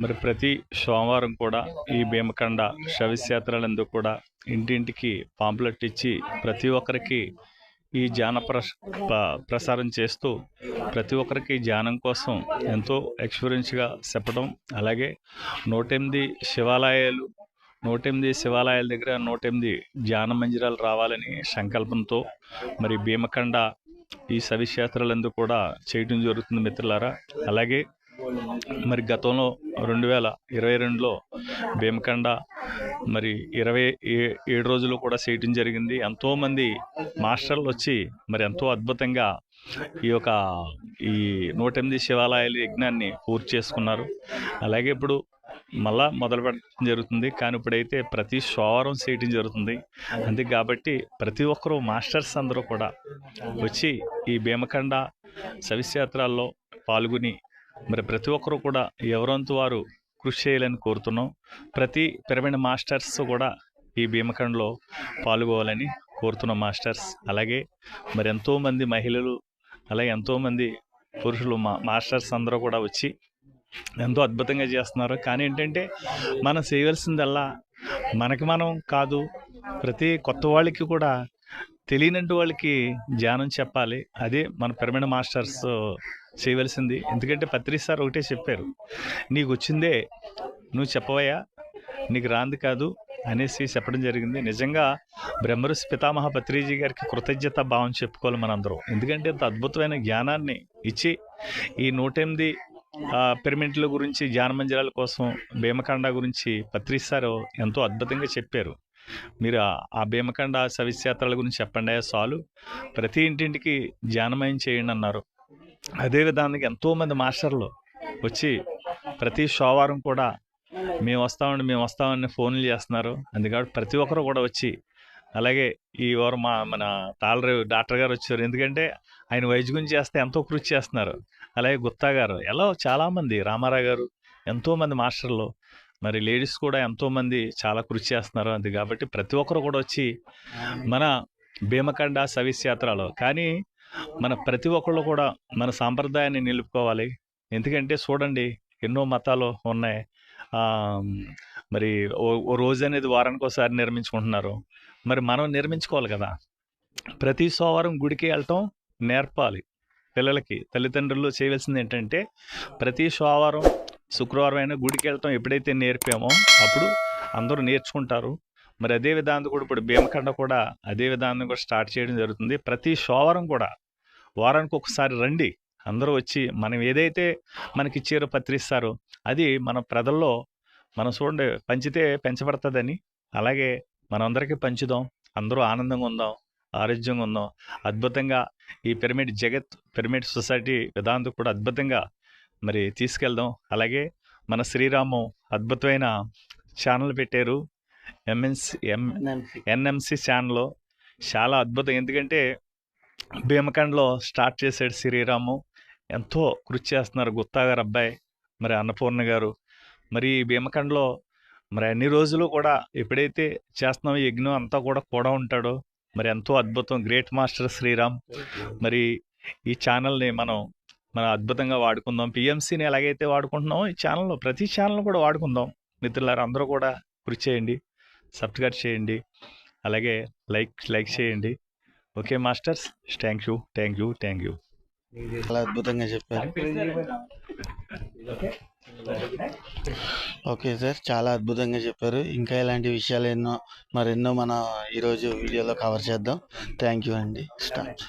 మరి ప్రతి సోమవారం కూడా ఈ భీమకండ శవిశాత్రలందు కూడా ఇంటింటికి పాంప్లెట్ ఇచ్చి ప్రతి ఒక్కరికి ఈ ధ్యాన ప్రస ప్రసారం చేస్తూ ప్రతి ఒక్కరికి ధ్యానం కోసం ఎంతో ఎక్స్పీరియన్స్గా చెప్పడం అలాగే నూటెనిమిది శివాలయాలు నూటెనిమిది శివాలయాల దగ్గర నూటెనిమిది ధ్యాన మందిరాలు రావాలని సంకల్పంతో మరి భీమకండ ఈ సవిక్షేత్రాలందు కూడా చేయడం జరుగుతుంది మిత్రులారా. అలాగే మరి గతంలో రెండు వేల ఇరవై రెండులో భీమకండ మరి ఇరవై ఏ- ఏడు రోజులు కూడా చేయటం జరిగింది. ఎంతోమంది మాస్టర్లు వచ్చి మరి ఎంతో అద్భుతంగా ఈ యొక్క ఈ నూట ఎనిమిది శివాలయాల యజ్ఞాన్ని పూర్తి చేసుకున్నారు. అలాగే ఇప్పుడు మళ్ళా మొదలు పెట్టడం జరుగుతుంది. కానీ ఇప్పుడైతే ప్రతి సోమవారం చేయటం జరుగుతుంది. అంతే కాబట్టి ప్రతి ఒక్కరూ మాస్టర్స్ అందరూ కూడా వచ్చి ఈ భీమకండ సవిశ్యాత్రాల్లో పాల్గొని మరి ప్రతి ఒక్కరూ కూడా ఎవరంతు వారు కృషి చేయాలని కోరుతున్నాం. ప్రతి పిరమిడ్ మాస్టర్స్ కూడా ఈ భీమకండలో పాల్గొవాలని కోరుతున్నాం మాస్టర్స్. అలాగే మరి ఎంతోమంది మహిళలు అలాగే ఎంతోమంది పురుషులు మా మాస్టర్స్ అందరూ కూడా వచ్చి ఎంతో అద్భుతంగా చేస్తున్నారు. కానీ ఏంటంటే మనం చేయవలసిందల్లా మనకి మనం కాదు ప్రతి కొత్త వాళ్ళకి కూడా తెలియనంటి వాళ్ళకి ధ్యానం చెప్పాలి. అదే మన పిరమిడ్ మాస్టర్స్ చేయవలసింది. ఎందుకంటే పత్రి సార్ ఒకటే చెప్పారు. నీకు వచ్చిందే నువ్వు చెప్పవయ్యా నీకు రాంది కాదు అనేసి చెప్పడం జరిగింది. నిజంగా బ్రహ్మరుషి పితామహ పత్రిజీ గారికి కృతజ్ఞత భావం చెప్పుకోవాలి మనందరం. ఎందుకంటే ఇంత అద్భుతమైన జ్ఞానాన్ని ఇచ్చి ఈ నూట ఎనిమిది పిరమిడ్ల గురించి జ్ఞానమంజరాల కోసం భీమకండ గురించి పత్రిసారు ఎంతో అద్భుతంగా చెప్పారు. మీరు ఆ- ఆ భీమకండ సవిశాత్రాల గురించి చెప్పండి అయ్యా చాలు ప్రతి ఇంటింటికి ధ్యానమయం చేయండి అన్నారు. అదే విధానికి ఎంతోమంది మాస్టర్లు వచ్చి ప్రతి సోమవారం కూడా మేము వస్తామండి మేము వస్తామని ఫోన్లు చేస్తున్నారు. అందుకని ప్రతి ఒక్కరు కూడా వచ్చి అలాగే ఈ వారం మా మన తాళరేవు డాక్టర్ గారు వచ్చారు. ఎందుకంటే ఆయన వైద్యం చేస్తే ఎంతో కృషి చేస్తున్నారు. అలాగే గుత్తా గారు ఎలా చాలామంది రామారావు గారు ఎంతోమంది మాస్టర్లు మరి లేడీస్ కూడా ఎంతోమంది చాలా కృషి చేస్తున్నారు అది కాబట్టి ప్రతి ఒక్కరు కూడా వచ్చి మన భీమకండ సవిశాత్రలో కానీ మన ప్రతి ఒక్కళ్ళు కూడా మన సాంప్రదాయాన్ని నిలుపుకోవాలి. ఎందుకంటే చూడండి ఎన్నో మతాలు ఉన్నాయి. మరి ఓ ఓ రోజు అనేది వారానికి ఒకసారి నిర్మించుకుంటున్నారు. మరి మనం నిర్మించుకోవాలి కదా. ప్రతి సోమవారం గుడికి వెళ్ళటం నేర్పాలి పిల్లలకి. తల్లిదండ్రులు చేయవలసింది ఏంటంటే ప్రతి సోమవారం శుక్రవారం అయినా గుడికి వెళ్తాం ఎప్పుడైతే నేర్పామో అప్పుడు అందరూ నేర్చుకుంటారు. మరి అదే విధానం కూడా ఇప్పుడు భీమకండ కూడా అదే విధానం కూడా స్టార్ట్ చేయడం జరుగుతుంది. ప్రతి సోమవారం కూడా వారానికి ఒకసారి రండి. అందరూ వచ్చి మనం ఏదైతే మనకి ఇచ్చారో పత్రిస్తారో అది మన ప్రజల్లో మనం చూడండి పంచితే పెంచబడుతుందని అలాగే మనందరికీ పంచుదాం. అందరూ ఆనందంగా ఉందాం ఆరోగ్యంగా ఉందాం. అద్భుతంగా ఈ పిరమిడ్ జగత్ పిరమిడ్ సొసైటీ విధానం కూడా అద్భుతంగా మరి తీసుకెళ్దాం. అలాగే మన శ్రీరాము అద్భుతమైన ఛానల్ పెట్టారు. ఎంఎన్సి ఎం ఎన్ఎంసి. ఛానల్ చాలా అద్భుతం. ఎందుకంటే భీమకండ్లో స్టార్ట్ చేశాడు శ్రీరాము. ఎంతో కృషి చేస్తున్నారు గుత్తా గారు అబ్బాయి మరి అన్నపూర్ణ గారు. మరి భీమకండ్లో మరి అన్ని రోజులు కూడా ఎప్పుడైతే చేస్తున్నామో ఈ యజ్ఞం అంతా కూడా కూడా ఉంటాడో. మరి ఎంతో అద్భుతం. Great master Sriram. మరి ఈ ఛానల్ని మనం మనం అద్భుతంగా వాడుకుందాం. పిఎంసీని ఎలాగైతే వాడుకుంటున్నామో ఈ ఛానల్లో ప్రతి ఛానల్ కూడా వాడుకుందాం. మిత్రులారు అందరూ కూడా కృషి చేయండి. సబ్స్క్రైబ్ చేయండి. అలాగే లైక్ లైక్ చేయండి. Okay masters thank you thank you thank you. చాలా అద్భుతంగా చెప్పారు. ఓకే సార్ చాలా అద్భుతంగా చెప్పారు. ఇంకా ఇలాంటి విషయాలు ఎన్నో మరెన్నో మనం ఈరోజు వీడియోలో కవర్ చేద్దాం. థ్యాంక్ యూ అండి. స్టార్ట్